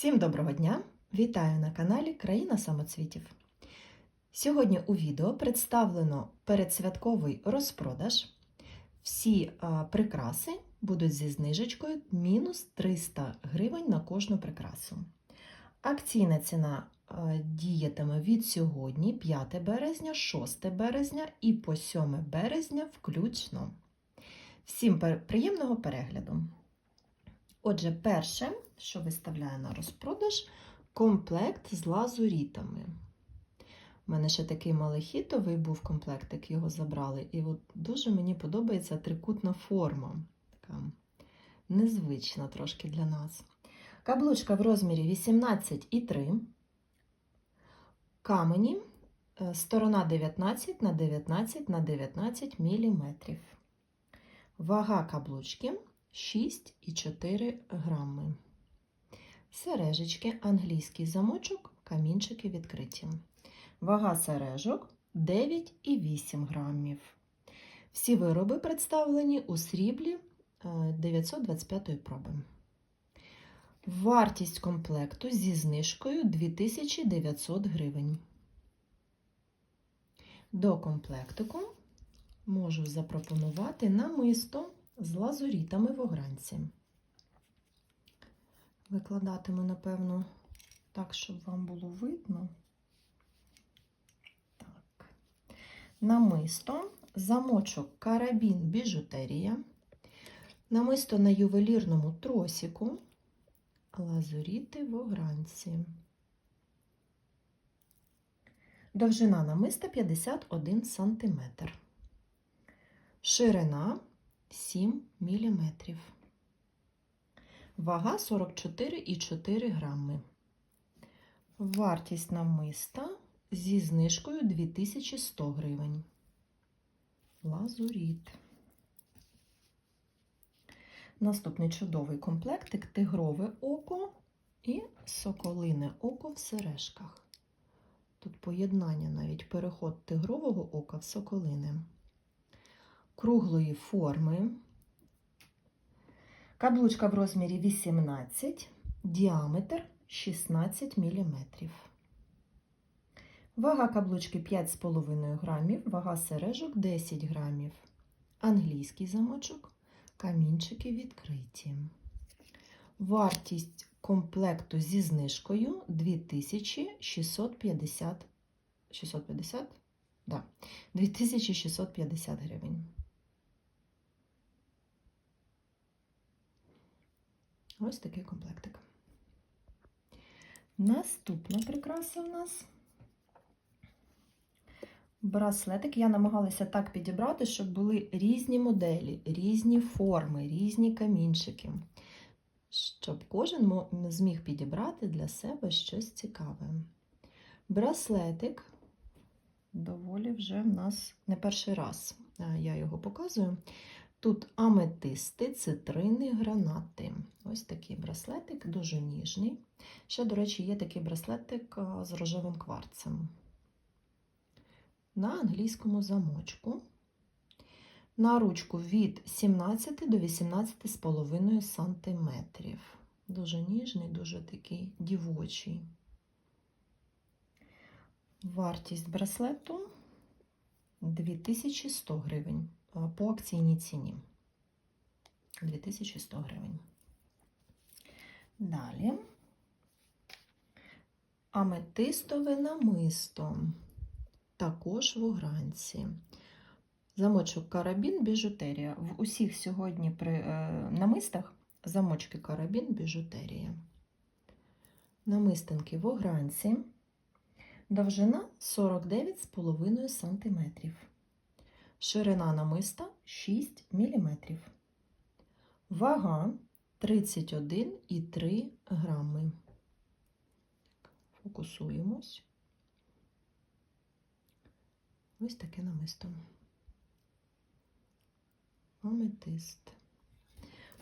Всім доброго дня! Вітаю на каналі Країна самоцвітів. Сьогодні у відео представлено передсвятковий розпродаж. Всі прикраси будуть зі знижечкою мінус 300 гривень на кожну прикрасу. Акційна ціна діятиме від сьогодні, 5 березня, 6 березня і по 7 березня включно. Всім приємного перегляду! Отже, перше, що виставляю на розпродаж, комплект з лазурітами. У мене ще такий малахітовий був комплектик, його забрали. І от дуже мені подобається трикутна форма. Така незвична трошки для нас. Каблучка в розмірі 18,3. Камені е, сторона 19 на 19 на 19 мм. Вага каблучки 6,4 грами. Сережечки, англійський замочок, камінчики відкриті. Вага сережок 9,8 грамів. Всі вироби представлені у сріблі е, 925 проби. Вартість комплекту зі знижкою 2900 гривень. До комплектику можу запропонувати намисто з лазурітами в огранці. Викладатиму, напевно, так, щоб вам було видно. Так. Намисто, замочок карабін біжутерія, намисто на ювелірному тросіку, лазуріти в огранці. Довжина намиста 51 см. Ширина 7 мм. Вага 44,4 грами. Вартість намиста зі знижкою 2100 гривень. Лазуріт. Наступний чудовий комплектик тигрове око і соколине око в сережках. Тут поєднання навіть переход тигрового ока в соколине. Круглої форми. Каблучка в розмірі 18, діаметр 16 мм. Вага каблучки 5,5 грамів, вага сережок 10 грамів. Англійський замочок, камінчики відкриті. Вартість комплекту зі знижкою 2650 650? Да, 2650 гривень. Ось такий комплектик. Наступна прикраса у нас браслетик. Я намагалася так підібрати, щоб були різні моделі, різні форми, різні камінчики, щоб кожен зміг підібрати для себе щось цікаве. Браслетик доволі вже в нас не перший раз я його показую. Тут аметисти, цитрини, гранати. Ось такий браслетик, дуже ніжний. Ще, до речі, є такий браслетик з рожевим кварцем. На англійському замочку. На ручку від 17 до 18,5 см. Дуже ніжний, дуже такий дівочий. Вартість браслету 2100 гривень по акційній ціні. 2100 гривень. Далі аметистове намисто. Також в огранці. Замочок карабін біжутерія. В усіх сьогодні при е, намистах замочки карабін біжутерія. Намистинки в огранці. Довжина 49,5 см. Ширина намиста 6 мм. Вага 31,3 грами. Фокусуємось. Ось таке намисто. Аметист.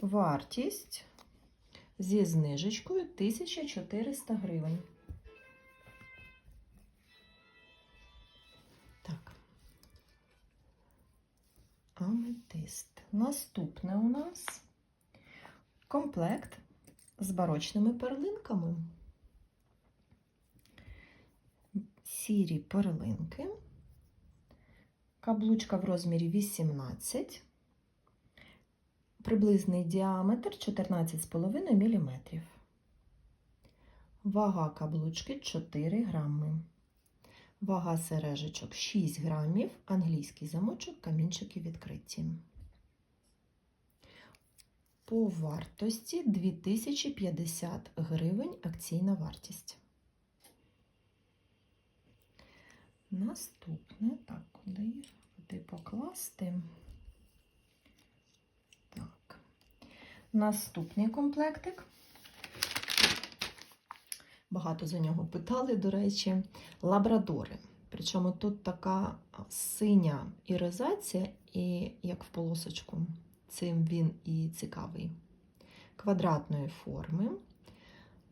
Вартість зі знижечкою 1400 гривень. Наступне у нас комплект з барочними перлинками. Сірі перлинки. Каблучка в розмірі 18, приблизний діаметр 14,5 мм. Вага каблучки 4 грами. Вага сережечок 6 грамів, англійський замочок, камінчики відкриті. По вартості 2050 гривень акційна вартість. Наступне, так, куди, куди покласти? Так. Наступний комплектик. Багато за нього питали, до речі, лабрадори. Причому тут така синя іризація, і як в полосочку, цим він і цікавий. Квадратної форми,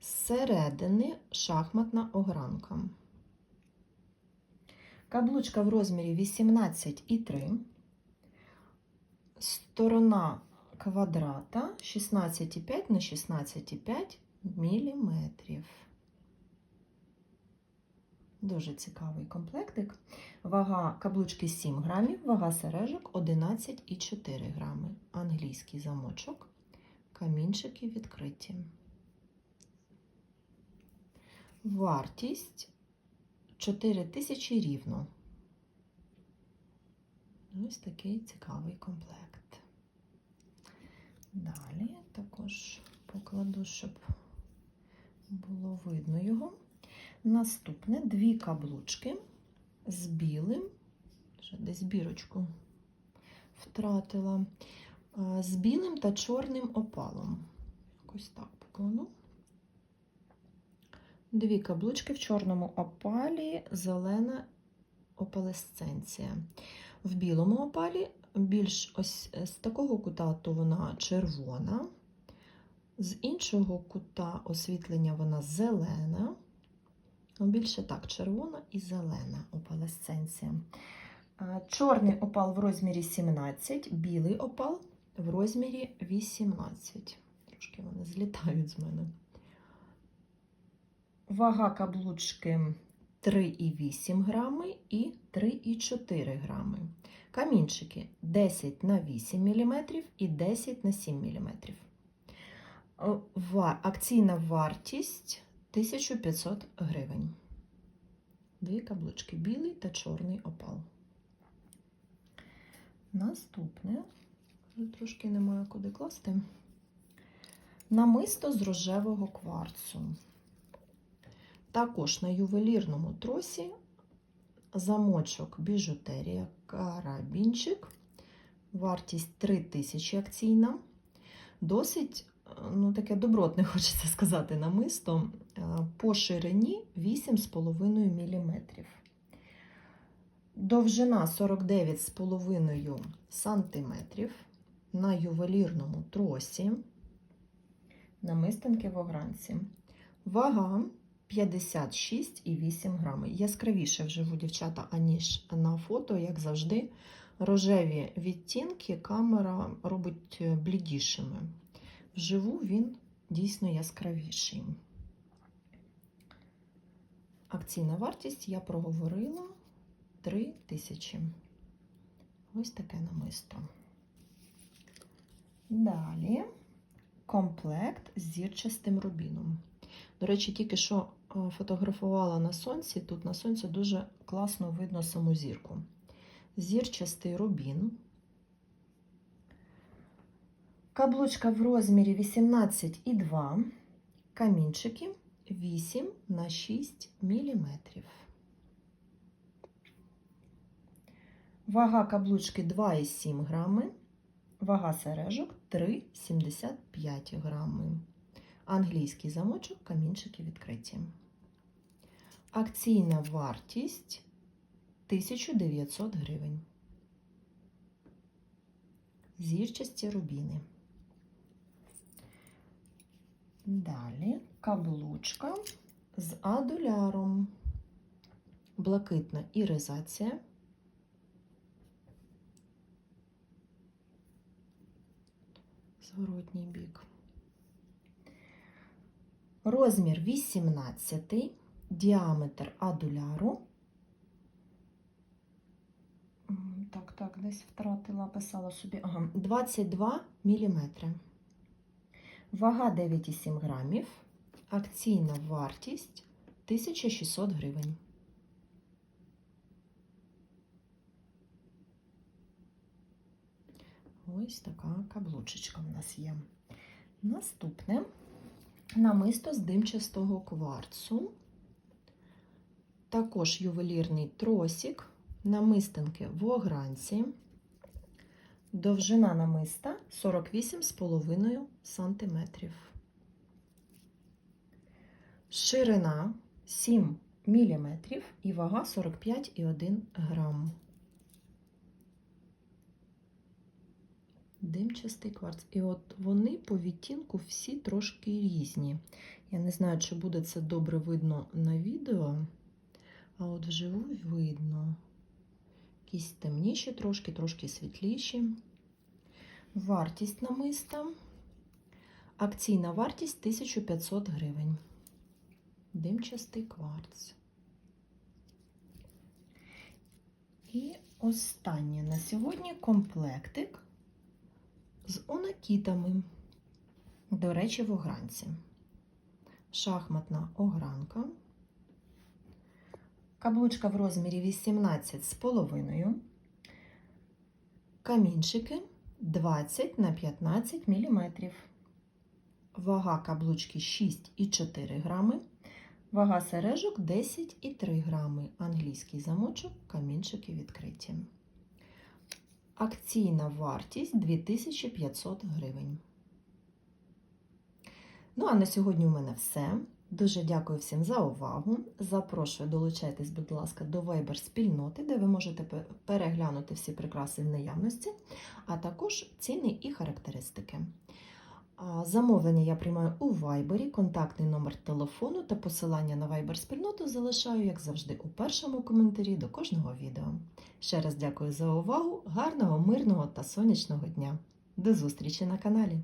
зсередини шахматна огранка. Каблучка в розмірі 18,3. Сторона квадрата 16,5 на 16,5 міліметрів. Дуже цікавий комплектик. Вага каблучки 7 грамів, вага сережок 11,4 грами. Англійський замочок, камінчики відкриті. Вартість 4 тисячі рівно. Ось такий цікавий комплект. Далі також покладу, щоб було видно його. Наступне дві каблучки з білим, вже десь бірочку втратила, з білим та чорним опалом. Якось так покладу. Дві каблучки в чорному опалі, зелена опалесценція. В білому опалі більш ось з такого кута, то вона червона, з іншого кута освітлення вона зелена. Більше так, червона і зелена опалесценція. Чорний опал в розмірі 17, білий опал в розмірі 18. Трошки вони злітають з мене. Вага каблучки 3,8 грами і 3,4 грами. Камінчики 10 на 8 мм і 10 на 7 мм. Акційна вартість 1500 гривень. Дві каблучки білий та чорний опал. Наступне, трошки немає куди класти. Намисто з рожевого кварцу. Також на ювелірному тросі замочок біжутерія, карабінчик, вартість 3000 акційна. Досить ну, таке добротне, хочеться сказати, намисто по ширині 8,5 мм. Довжина 49,5 см на ювелірному тросі, намистинки в огранці. Вага 56,8 грами. Яскравіше вживу, дівчата, аніж на фото, як завжди. Рожеві відтінки камера робить блідішими. Вживу він дійсно яскравіший. Акційна вартість я проговорила 3 тисячі. Ось таке намисто. Далі комплект з зірчастим рубіном. До речі, тільки що фотографувала на сонці. Тут на сонці дуже класно видно саму зірку. Зірчастий рубін. Каблучка в розмірі 18,2, камінчики 8 на 6 мм. Вага каблучки 2,7 грами, вага сережок 3,75 грами. Англійський замочок, камінчики відкриті. Акційна вартість 1900 гривень. Зірчасті рубіни. Далі каблучка з адуляром, блакитна іризація. Зворотній бік. Розмір 18, діаметр адуляру. Так, так, десь втратила, писала собі. Ага, 22 мм. Вага 9,7 грамів. Акційна вартість 1600 гривень. Ось така каблучечка в нас є. Наступне намисто з димчастого кварцу. Також ювелірний тросик, намистинки в огранці. Довжина намиста 48,5 см. Ширина 7 мм і вага 45,1 грам. Димчастий кварц. І от вони по відтінку всі трошки різні. Я не знаю, чи буде це добре видно на відео, а от вживу видно. Якісь темніші трошки, трошки світліші. Вартість намиста. Акційна вартість 1500 гривень. Димчастий кварц. І останнє на сьогодні комплектик з онакітами. До речі, в огранці. Шахматна огранка. Каблучка в розмірі 18 з половиною. Камінчики 20 на 15 мм. Вага каблучки 6,4 грами. Вага сережок 10,3 грами. Англійський замочок, камінчики відкриті. Акційна вартість 2500 гривень. Ну, а на сьогодні у мене все. Дуже дякую всім за увагу. Запрошую, долучайтесь, будь ласка, до Viber спільноти, де ви можете переглянути всі прикраси в наявності, а також ціни і характеристики. Замовлення я приймаю у Viber, контактний номер телефону та посилання на Viber спільноту залишаю, як завжди, у першому коментарі до кожного відео. Ще раз дякую за увагу, гарного, мирного та сонячного дня. До зустрічі на каналі!